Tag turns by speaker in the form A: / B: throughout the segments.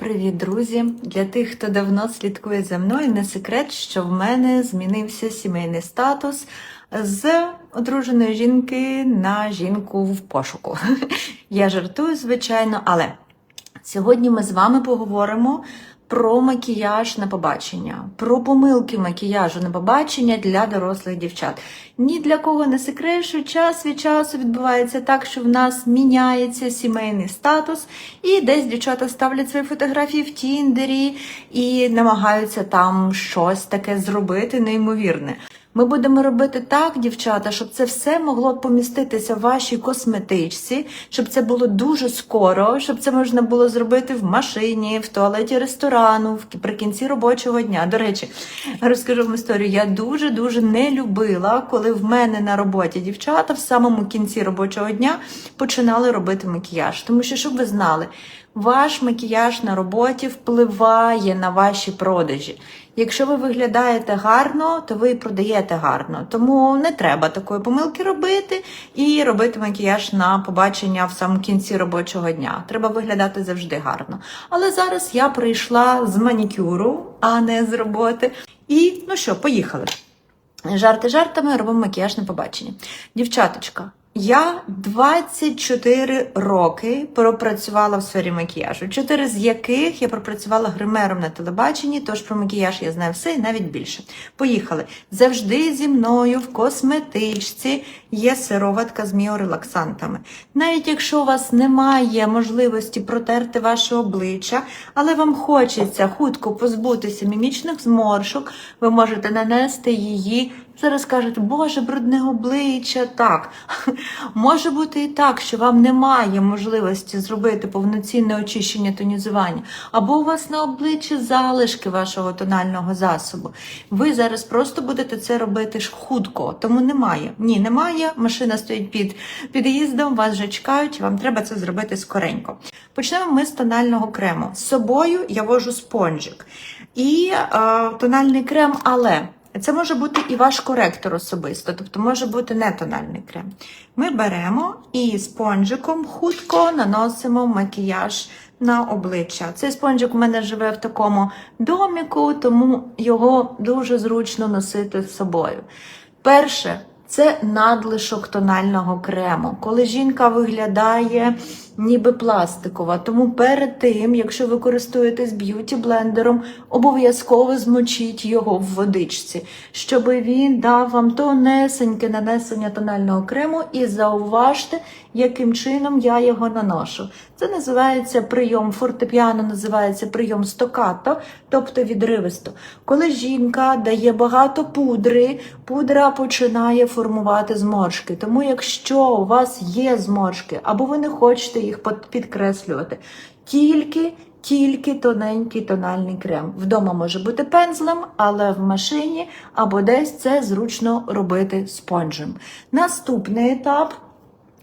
A: Привіт, друзі! Для тих, хто давно слідкує за мною, не секрет, що в мене змінився сімейний статус з одруженої жінки на жінку в пошуку. Я жартую, звичайно, але сьогодні ми з вами поговоримо про макіяж на побачення, про помилки макіяжу на побачення для дорослих дівчат. Ні для кого не секрет, що час від часу відбувається так, що в нас міняється сімейний статус, і десь дівчата ставлять свої фотографії в Тіндері і намагаються там щось таке зробити неймовірне. Ми будемо робити так, дівчата, щоб це все могло поміститися в вашій косметичці, щоб це було дуже скоро, щоб це можна було зробити в машині, в туалеті ресторану, в при кінці робочого дня. До речі, розкажу вам історію. Я дуже дуже не любила, коли в мене на роботі дівчата в самому кінці робочого дня починали робити макіяж. Тому що, щоб ви знали, ваш макіяж на роботі впливає на ваші продажі. Якщо ви виглядаєте гарно, то ви і продаєте гарно. Тому не треба такої помилки робити і робити макіяж на побачення в самому кінці робочого дня. Треба виглядати завжди гарно. Але зараз я прийшла з манікюру, а не з роботи. І ну що, поїхали. Жарти жартами робимо макіяж на побачення. Дівчаточка, я 24 роки пропрацювала в сфері макіяжу, 4 з яких я пропрацювала гримером на телебаченні, тож про макіяж я знаю все і навіть більше. Поїхали. Завжди зі мною в косметичці є сироватка з міорелаксантами. Навіть якщо у вас немає можливості протерти ваше обличчя, але вам хочеться хутко позбутися мімічних зморшок, ви можете нанести її. Зараз кажете, Боже, брудне обличчя. Так, може бути і так, що вам немає можливості зробити повноцінне очищення тонізування, або у вас на обличчі залишки вашого тонального засобу. Ви зараз просто будете це робити ж хутко, тому немає. Ні, немає. Машина стоїть під під'їздом, вас вже чекають, вам треба це зробити скоренько. Почнемо ми з тонального крему. З собою я вожу спонжик і е, тональний крем, але. Це може бути і ваш коректор особисто, тобто може бути не тональний крем. Ми беремо і спонжиком хутко наносимо макіяж на обличчя. Цей спонжик у мене живе в такому доміку, тому його дуже зручно носити з собою. Перше, це надлишок тонального крему, коли жінка виглядає ніби пластикова. Тому перед тим, якщо ви користуєтесь б'юті-блендером, обов'язково змочіть його в водичці, щоб він дав вам тонесеньке нанесення тонального крему і зауважте, яким чином я його наношу. Це називається прийом фортепіано, називається прийом стокато, тобто відривисто. Коли жінка дає багато пудри, пудра починає формувати зморшки. Тому, якщо у вас є зморшки, або ви не хочете їх підкреслювати, тільки тільки тоненький тональний крем. Вдома може бути пензлем, але в машині або десь це зручно робити спонжем. Наступний етап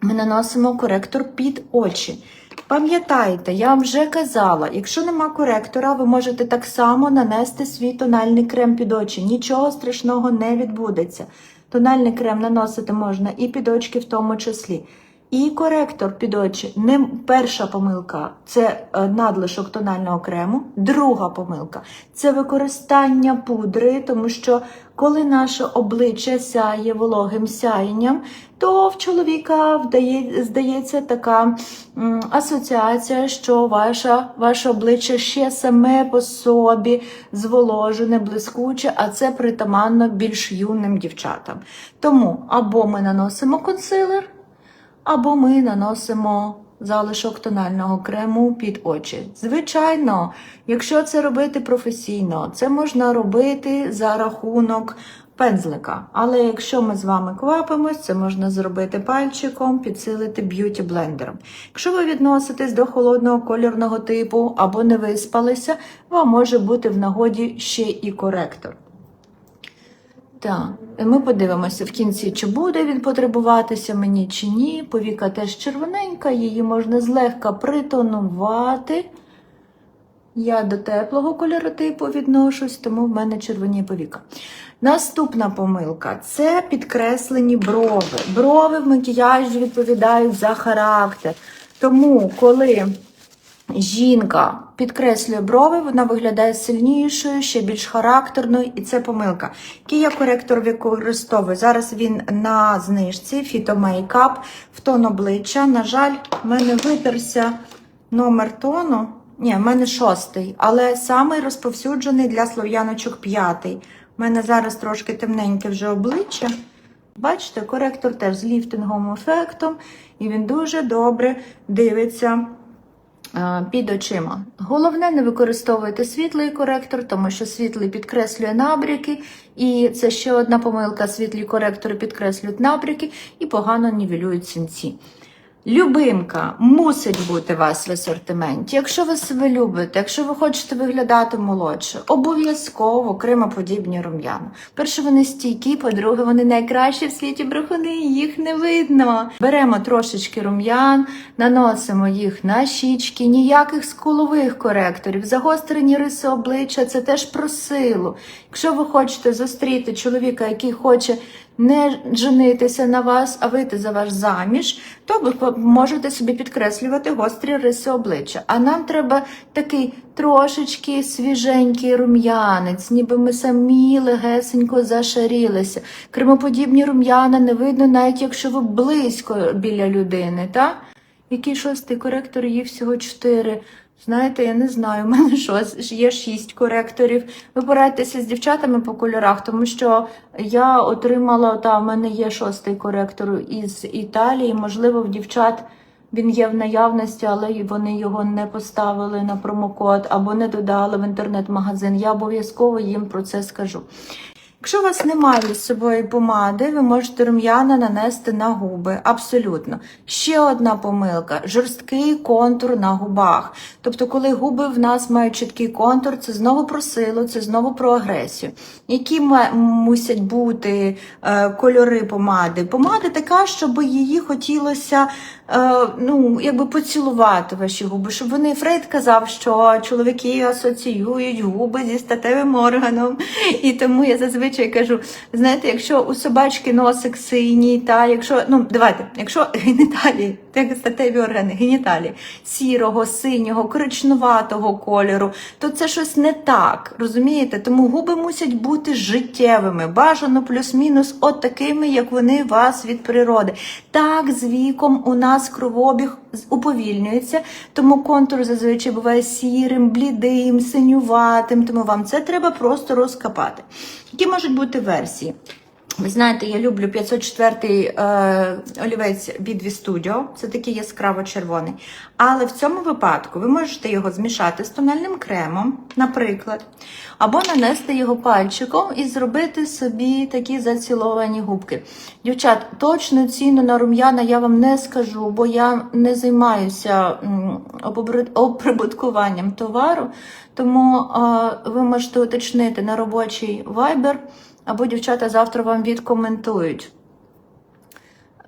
A: ми наносимо коректор під очі. Пам'ятайте, я вам вже казала, якщо нема коректора, ви можете так само нанести свій тональний крем під очі. Нічого страшного не відбудеться. Тональний крем наносити можна і під очки в тому числі. І коректор під очі. Не перша помилка це е, надлишок тонального крему. Друга помилка це використання пудри, тому що коли наше обличчя сяє вологим сяєнням, то в чоловіка вдає, здається така м, асоціація, що ваша, ваше обличчя ще саме по собі зволожене, блискуче, а це притаманно більш юним дівчатам. Тому або ми наносимо консилер або ми наносимо залишок тонального крему під очі. Звичайно, якщо це робити професійно, це можна робити за рахунок пензлика. Але якщо ми з вами квапимось, це можна зробити пальчиком, підсилити б'юті блендером. Якщо ви відноситесь до холодного кольорного типу або не виспалися, вам може бути в нагоді ще і коректор. Так, ми подивимося в кінці, чи буде він потребуватися мені, чи ні. Повіка теж червоненька, її можна злегка притонувати. Я до теплого кольоротипу відношусь, тому в мене червоні повіка. Наступна помилка це підкреслені брови. Брови в макіяжі відповідають за характер. Тому, коли Жінка підкреслює брови, вона виглядає сильнішою, ще більш характерною, і це помилка. Який я коректор використовую? Зараз він на знижці фітомейкап в тон обличчя. На жаль, в мене витерся номер тону. Ні, в мене шостий, але самий розповсюджений для слов'яночок п'ятий. У мене зараз трошки темненьке вже обличчя. Бачите, коректор теж з ліфтинговим ефектом, і він дуже добре дивиться під очима. Головне, не використовуйте світлий коректор, тому що світлий підкреслює набряки, і це ще одна помилка: світлі коректори підкреслюють набряки і погано нівелюють синці. Любимка мусить бути у вас в асортименті. Якщо ви себе любите, якщо ви хочете виглядати молодше, обов'язково кремоподібні рум'яна. Перше, вони стійкі, по-друге, вони найкращі в світі брехуни, їх не видно. Беремо трошечки рум'ян, наносимо їх на щічки, ніяких скулових коректорів, загострені риси обличчя це теж про силу. Якщо ви хочете зустріти чоловіка, який хоче не женитися на вас, а вийти за вас заміж, то ви можете собі підкреслювати гострі риси обличчя. А нам треба такий трошечки свіженький рум'янець, ніби ми самі легесенько зашарілися. Кремоподібні рум'яна не видно, навіть якщо ви близько біля людини. так? Який шостий коректор, їх всього чотири. Знаєте, я не знаю, у мене що, є шість коректорів. Ви порадьтеся з дівчатами по кольорах, тому що я отримала, та в мене є шостий коректор із Італії. Можливо, в дівчат він є в наявності, але вони його не поставили на промокод або не додали в інтернет-магазин. Я обов'язково їм про це скажу. Якщо у вас немає з собою помади, ви можете рум'яна нанести на губи. Абсолютно. Ще одна помилка жорсткий контур на губах. Тобто, коли губи в нас мають чіткий контур, це знову про силу, це знову про агресію. Які мусять бути е, кольори помади? Помада така, щоб її хотілося ну, якби поцілувати ваші губи, щоб вони Фрейд казав, що чоловіки асоціюють губи зі статевим органом. І тому я зазвичай кажу: знаєте, якщо у собачки носик синій, та якщо, ну давайте, якщо геніталії, так статеві органи, геніталії сірого, синього, коричнуватого кольору, то це щось не так. Розумієте? Тому губи мусять бути життєвими, бажано плюс-мінус от такими, як вони вас від природи. Так, з віком у нас кровообіг уповільнюється, тому контур зазвичай буває сірим, блідим, синюватим, тому вам це треба просто розкопати. Які можуть бути версії? Ви знаєте, я люблю 504 е, олівець від V-Studio, це такий яскраво червоний. Але в цьому випадку ви можете його змішати з тональним кремом, наприклад, або нанести його пальчиком і зробити собі такі заціловані губки. Дівчат, точну ціну на рум'яна я вам не скажу, бо я не займаюся оприбуткуванням товару, тому е, ви можете уточнити на робочий Viber, або дівчата завтра вам відкоментують.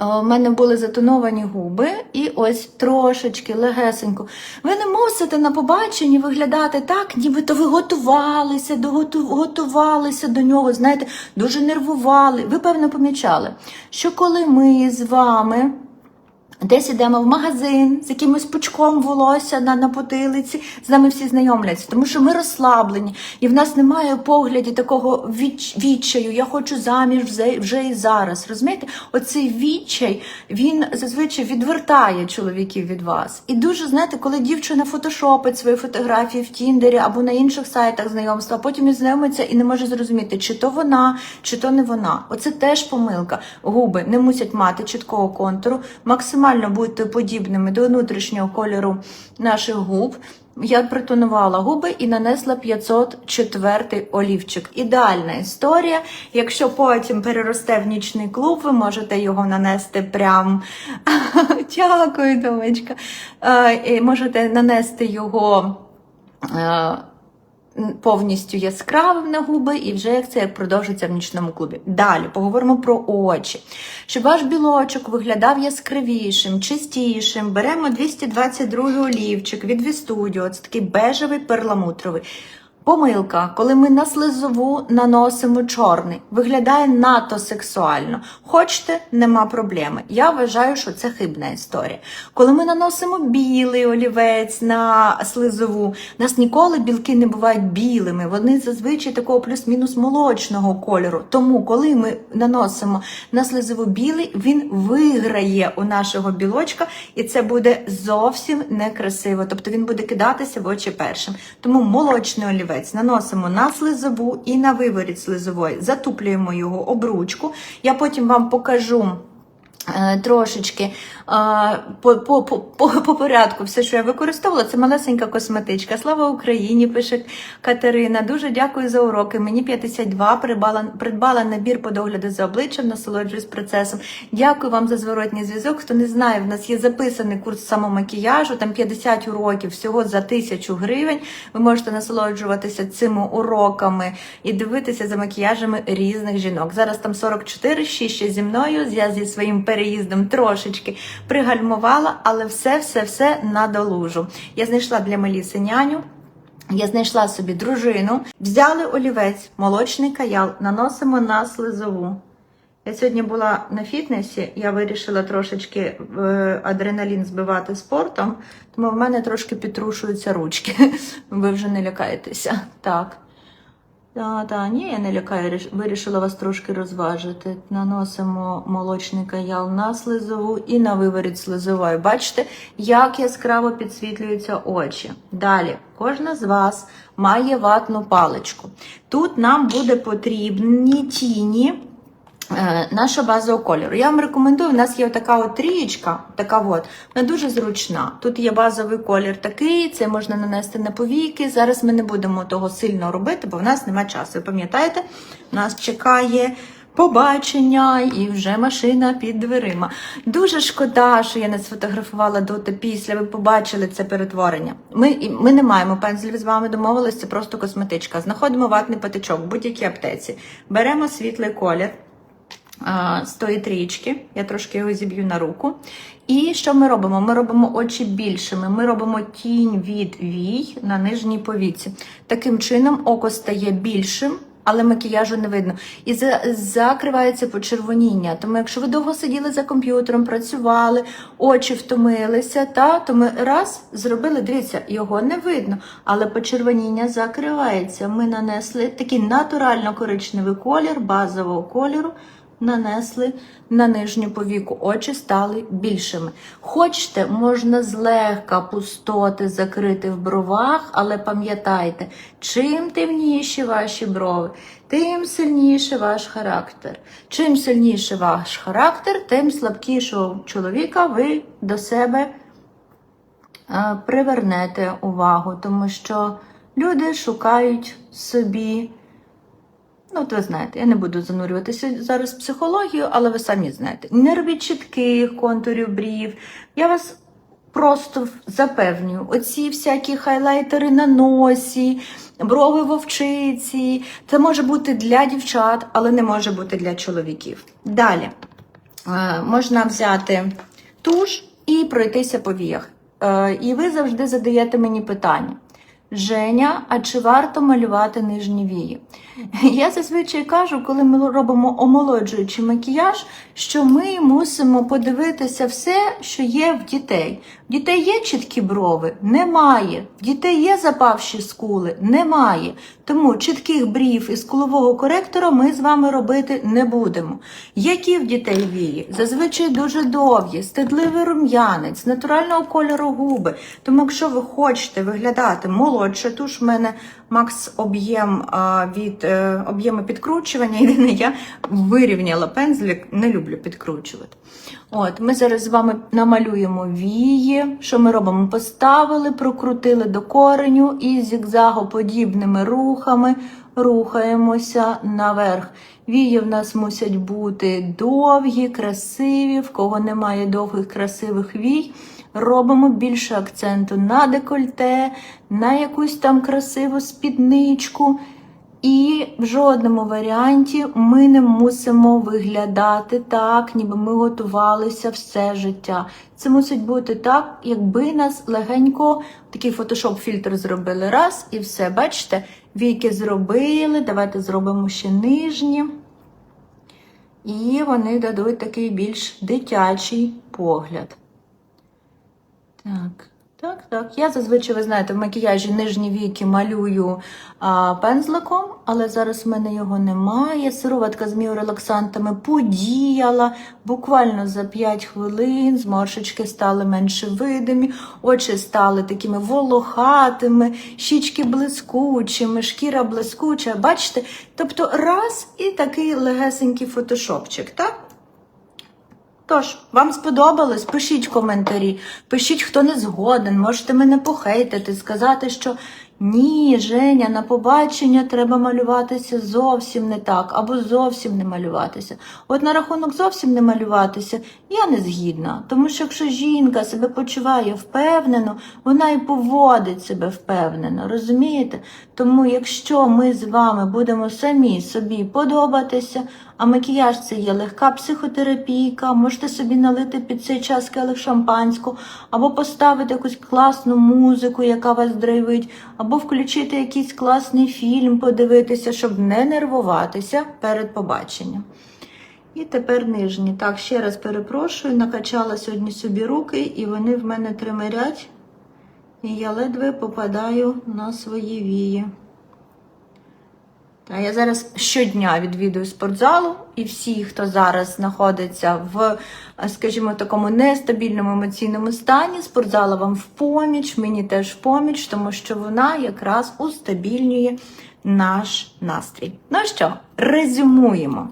A: Е, У мене були затоновані губи, і ось трошечки легесенько. Ви не мусите на побаченні виглядати так, нібито ви готувалися, готувалися до нього, знаєте, дуже нервували. Ви, певно, помічали, що коли ми з вами Десь ідемо в магазин з якимось пучком волосся на, на потилиці, з нами всі знайомляться, тому що ми розслаблені, і в нас немає погляді такого відч, відчаю. Я хочу заміж вже, вже і зараз. Розумієте? Оцей відчай він зазвичай відвертає чоловіків від вас. І дуже знаєте, коли дівчина фотошопить свої фотографії в Тіндері або на інших сайтах знайомства, а потім і знайомиться і не може зрозуміти, чи то вона, чи то не вона. Оце теж помилка. Губи не мусять мати чіткого контуру, максимально бути подібними до внутрішнього кольору наших губ. Я притонувала губи і нанесла 504 олівчик. Ідеальна історія. Якщо потім переросте в нічний клуб, ви можете його нанести прям. Дякую, домочка. Е, Можете нанести його. Повністю яскравим на губи, і вже як це як продовжиться в нічному клубі. Далі поговоримо про очі. Щоб ваш білочок виглядав яскравішим, чистішим, беремо 222 олівчик від V-Studio, це такий бежевий перламутровий. Помилка, коли ми на слизову наносимо чорний, виглядає надто сексуально. Хочете, нема проблеми. Я вважаю, що це хибна історія. Коли ми наносимо білий олівець на слизову, нас ніколи білки не бувають білими. Вони зазвичай такого плюс-мінус молочного кольору. Тому, коли ми наносимо на слизову білий, він виграє у нашого білочка, і це буде зовсім некрасиво. Тобто він буде кидатися в очі першим. Тому молочний олівець наносимо на слизову і на виворіт слизової, затуплюємо його обручку. Я потім вам покажу. е, Трошечки по, по, по, по, по порядку все, що я використовувала, це малесенька косметичка. Слава Україні, пише Катерина. Дуже дякую за уроки. Мені 52, придбала, придбала набір по догляду за обличчям, насолоджуюсь процесом. Дякую вам за зворотній зв'язок. Хто не знає, в нас є записаний курс самомакіяжу, там 50 уроків всього за тисячу гривень. Ви можете насолоджуватися цими уроками і дивитися за макіяжами різних жінок. Зараз там 44, 6 ще зі мною. Я зі своїм переїздом трошечки пригальмувала, але все, все, все надолужу. Я знайшла для Меліси няню. Я знайшла собі дружину, взяли олівець, молочний каял, наносимо на слизову. Я сьогодні була на фітнесі, я вирішила трошечки е, адреналін збивати спортом, тому в мене трошки підтрушуються ручки. Ви вже не лякаєтеся. Так. Та, та, ні, я не лякаю, ріш- вирішила вас трошки розважити. Наносимо молочний каял на слизову і на виворіт слизової. Бачите, як яскраво підсвітлюються очі. Далі, кожна з вас має ватну паличку. Тут нам буде потрібні тіні. Е, Наша базового кольору. Я вам рекомендую, у нас є така от трієчка, така от, вона дуже зручна. Тут є базовий колір такий, це можна нанести на повіки. Зараз ми не будемо того сильно робити, бо в нас немає часу. Ви пам'ятаєте, нас чекає побачення і вже машина під дверима. Дуже шкода, що я не сфотографувала до та після. Ви побачили це перетворення. Ми, ми не маємо пензлів з вами домовились, це просто косметичка. Знаходимо ватний патичок в будь-якій аптеці. Беремо світлий колір з тої трічки. Я трошки його зіб'ю на руку. І що ми робимо? Ми робимо очі більшими. Ми робимо тінь від вій на нижній повіці. Таким чином око стає більшим. Але макіяжу не видно. І за, закривається почервоніння. Тому, якщо ви довго сиділи за комп'ютером, працювали, очі втомилися, та, то ми раз зробили, дивіться, його не видно, але почервоніння закривається. Ми нанесли такий натурально коричневий колір, базового кольору, нанесли на нижню повіку. Очі стали більшими. Хочете, можна злегка пустоти закрити в бровах, але пам'ятайте, чим темніші ваші брови, тим сильніше ваш характер. Чим сильніше ваш характер, тим слабкішого чоловіка ви до себе е, привернете увагу, тому що люди шукають собі. Ну, от ви знаєте, я не буду занурюватися зараз в психологію, але ви самі знаєте. Не робіть чітких контурів брів. Я вас просто запевнюю, оці всякі хайлайтери на носі, брови вовчиці. Це може бути для дівчат, але не може бути для чоловіків. Далі е, можна взяти туш і пройтися по віях. Е, і ви завжди задаєте мені питання. Женя, а чи варто малювати нижні вії? Я зазвичай кажу, коли ми робимо омолоджуючий макіяж, що ми мусимо подивитися все, що є в дітей. В дітей є чіткі брови? Немає. В дітей є запавші скули? Немає. Тому чітких брів і скулового коректора ми з вами робити не будемо. Які в дітей вії? Зазвичай дуже довгі, стидливий рум'янець, натурального кольору губи. Тому, якщо ви хочете виглядати молодше, туш в мене макс об'єм від е, об'єму підкручування. Єдине, я вирівняла пензлик, не люблю підкручувати. От, ми зараз з вами намалюємо вії. Що ми робимо? Поставили, прокрутили до кореню і зігзагоподібними рухами рухаємося наверх. Вії в нас мусять бути довгі, красиві. В кого немає довгих красивих вій, робимо більше акценту на декольте, на якусь там красиву спідничку. І в жодному варіанті ми не мусимо виглядати так, ніби ми готувалися все життя. Це мусить бути так, якби нас легенько такий фотошоп-фільтр зробили раз і все. Бачите, віки зробили. Давайте зробимо ще нижні. І вони дадуть такий більш дитячий погляд. Так, так, так. Я зазвичай, ви знаєте, в макіяжі нижні віки малюю а, пензликом, але зараз в мене його немає. Сироватка з міорелаксантами подіяла. Буквально за 5 хвилин зморшечки стали менше видимі, очі стали такими волохатими, щічки блискучими, шкіра блискуча. Бачите? Тобто раз і такий легесенький фотошопчик, так? Тож, вам сподобалось? Пишіть коментарі, пишіть, хто не згоден, можете мене похейтити, сказати, що ні, Женя, на побачення треба малюватися зовсім не так, або зовсім не малюватися. От на рахунок зовсім не малюватися я не згідна, тому що якщо жінка себе почуває впевнено, вона і поводить себе впевнено, розумієте? Тому якщо ми з вами будемо самі собі подобатися, а макіяж це є легка психотерапійка, можете собі налити під цей час келих шампанського, або поставити якусь класну музику, яка вас драйвить, або включити якийсь класний фільм, подивитися, щоб не нервуватися перед побаченням. І тепер нижні. Так, ще раз перепрошую, накачала сьогодні собі руки, і вони в мене тримерять, і я ледве попадаю на свої вії. Та я зараз щодня відвідую спортзалу, і всі, хто зараз знаходиться в, скажімо, такому нестабільному емоційному стані, спортзала вам в поміч, мені теж в поміч, тому що вона якраз устабільнює наш настрій. Ну що, резюмуємо.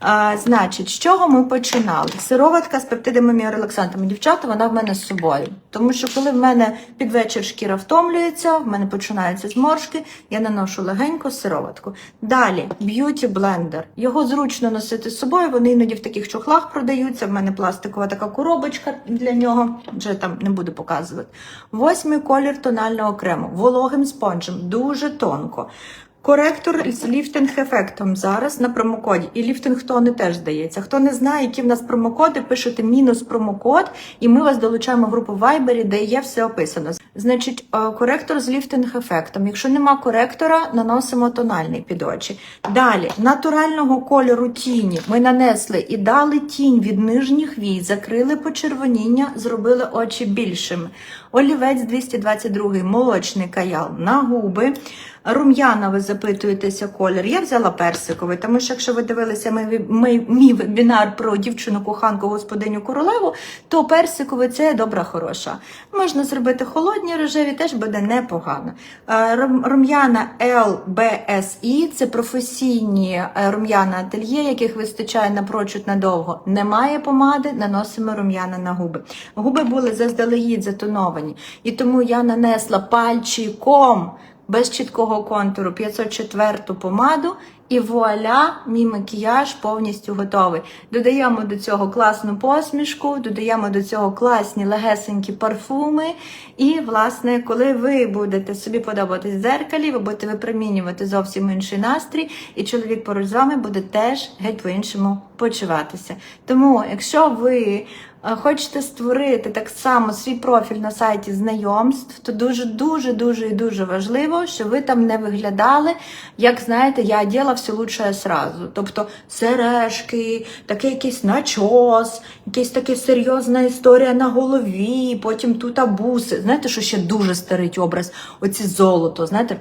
A: А, значить, з чого ми починали? Сироватка з пептидами міорелаксантами. Дівчата, вона в мене з собою. Тому що коли в мене під вечір шкіра втомлюється, в мене починаються зморшки, я наношу легенько сироватку. Далі б'юті блендер. Його зручно носити з собою. Вони іноді в таких чохлах продаються. В мене пластикова така коробочка для нього. Вже там не буду показувати. Восьмий колір тонального крему, вологим спонжем, дуже тонко. Коректор з ліфтинг-ефектом зараз на промокоді. І ліфтинг тони теж здається. Хто не знає, які в нас промокоди, пишете мінус промокод, і ми вас долучаємо в групу Viber, де є все описано. Значить, е, коректор з ліфтинг-ефектом. Якщо нема коректора, наносимо тональний під очі. Далі, натурального кольору тіні ми нанесли і дали тінь від нижніх вій, закрили почервоніння, зробили очі більшими. Олівець 222 молочний каял на губи. Рум'яна, ви запитуєтеся колір. Я взяла персиковий, тому що якщо ви дивилися мій, мій, мій вебінар про дівчину коханку господиню королеву, то персиковий це добра хороша. Можна зробити холодні рожеві, теж буде непогано. Е, Рум'яна LBSI – це професійні е, рум'яна ательє, яких вистачає напрочуд надовго. Немає помади, наносимо рум'яна на губи. Губи були заздалегідь затоновані, і тому я нанесла пальчиком без чіткого контуру 504 помаду, і вуаля, мій макіяж повністю готовий. Додаємо до цього класну посмішку, додаємо до цього класні легесенькі парфуми. І, власне, коли ви будете собі подобатись в дзеркалі, ви будете випромінювати зовсім інший настрій, і чоловік поруч з вами буде теж геть по-іншому почуватися. Тому, якщо ви хочете створити так само свій профіль на сайті знайомств, то дуже, дуже, і дуже важливо, щоб ви там не виглядали, як знаєте, я діла все лучше сразу. Тобто сережки, такий якийсь начос, якась така серйозна історія на голові, потім тут абуси. Знаєте, що ще дуже старить образ? Оці золото, знаєте.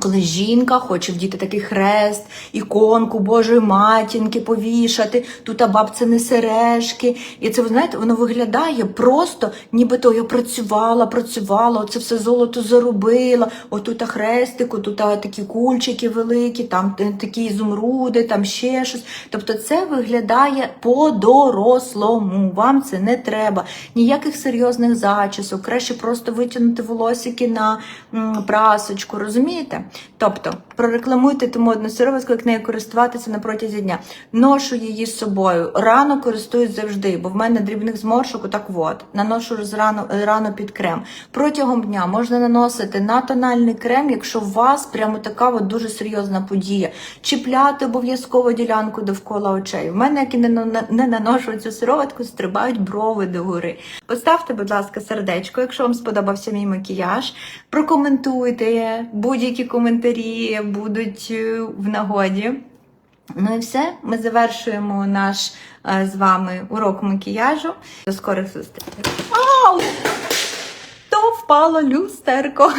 A: Коли жінка хоче вдіти такий хрест, іконку Божої матінки повішати, тут а бабця не сережки. І це, ви знаєте, воно виглядає просто, нібито я працювала, працювала, оце все золото заробила, отут а хрестику, тут такі кульчики великі, там такі ізумруди, там ще щось. Тобто це виглядає по-дорослому. Вам це не треба. Ніяких серйозних зачісок, краще просто витягнути волосики на прасочку, розумієте? Тобто прорекламуйте тому одну сироватку, як нею користуватися на протязі дня. Ношу її з собою. Рано користуюсь завжди, бо в мене дрібних зморшок, так от. Наношу рано, рано під крем. Протягом дня можна наносити на тональний крем, якщо у вас прямо така от дуже серйозна подія. Чіпляти обов'язково ділянку довкола очей. В мене, як і не, не наношу цю сироватку, стрибають брови догори. Поставте, будь ласка, сердечко, якщо вам сподобався мій макіяж. Прокоментуйте, будь-які коментарі будуть е, в нагоді. Ну і все, ми завершуємо наш е, з вами урок макіяжу. До скорих зустрічей. Ау! То впало люстерко.